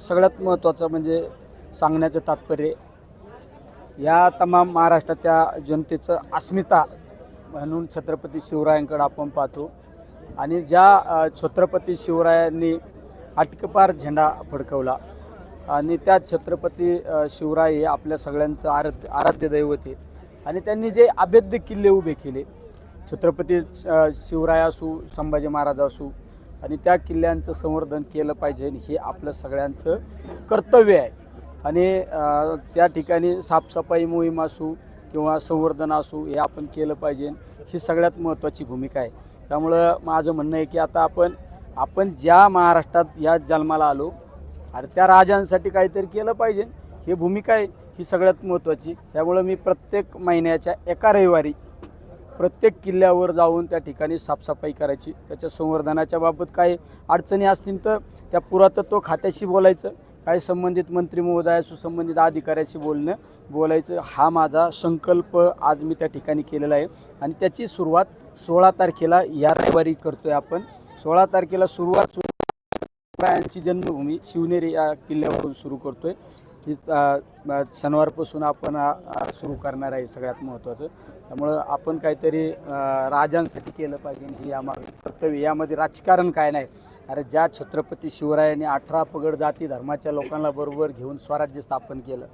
सगळ्यात महत्त्वाचं म्हणजे सांगण्याचं तात्पर्य या तमाम महाराष्ट्राच्या जनतेचं अस्मिता म्हणून छत्रपती शिवरायांकडे आपण पाहतो. आणि ज्या छत्रपती शिवरायांनी अटकपार झेंडा फडकवला आणि त्या छत्रपती शिवराय हे आपल्या सगळ्यांचं आराध्य आराध्य दैवत आहे. आणि त्यांनी जे अभेद्य किल्ले उभे केले छत्रपती शिवराय असू संभाजी महाराज असू आणि त्या किल्ल्यांचं संवर्धन केलं पाहिजे हे आपलं सगळ्यांचं कर्तव्य आहे. आणि त्या ठिकाणी साफसफाई मोहीम असू किंवा संवर्धन असू हे आपण केलं पाहिजे. ही सगळ्यात महत्त्वाची भूमिका आहे. त्यामुळं माझं म्हणणं आहे की आता आपण आपण ज्या महाराष्ट्रात या जन्माला आलो अरे त्या राजांसाठी काहीतरी केलं पाहिजे. ही भूमिका आहे ही सगळ्यात महत्त्वाची. त्यामुळं मी प्रत्येक महिन्याच्या एका रविवारी प्रत्येक किल्ल्यावर जाऊन त्या ठिकाणी साफसफाई करायची. त्याच्या संवर्धनाच्या बाबत काही अडचणी असतील तर त्या पुरातत्व खात्याशी बोलायचं. काही संबंधित मंत्री महोदया सुसंबंधित अधिकाऱ्याशी बोलणं बोलायचं. हा माझा संकल्प आज मी त्या ठिकाणी केलेला आहे. आणि त्याची सुरुवात सोळा तारखेला या रविवारी करतो आहे आपण. सोळा तारखेला सुरुवात यांची जन्मभूमी शिवनेरी या किल्ल्यावरून सुरू करतो आहे ही शनिवारपासून आपण सुरू करणार आहे सगळ्यात महत्त्वाचं. त्यामुळं आपण काहीतरी राजांसाठी केलं पाहिजे ही आम्हाला कर्तव्य यामध्ये राजकारण काय नाही. अरे ज्या छत्रपती शिवरायांनी अठरा पगड जाती धर्माच्या लोकांना बरोबर घेऊन स्वराज्य स्थापन केलं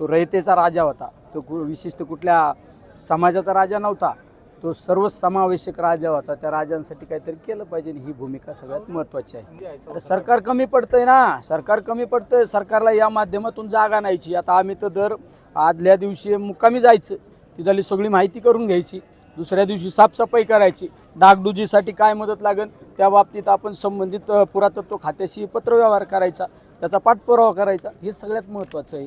तो रयतेचा राजा होता. तो कु विशिष्ट कुठल्या समाजाचा राजा नव्हता. तो सर्व समावेशक राजा होता. त्या राजांसाठी काहीतरी केलं पाहिजे ही भूमिका सगळ्यात महत्त्वाची आहे. अरे सरकार कमी पडतंय ना. सरकार कमी पडतंय. सरकारला या माध्यमातून जागा नाहीची आता आम्ही तर दर आदल्या दिवशी मुक्कामी जायचं. तिथली सगळी माहिती करून घ्यायची. दुसऱ्या दिवशी साफसफाई करायची. डागडुजीसाठी काय मदत लागेल? त्या बाबतीत आपण संबंधित पुरातत्व खात्याशी पत्रव्यवहार करायचा. त्याचा पाठपुरावा करायचा. हे सगळ्यात महत्त्वाचं आहे.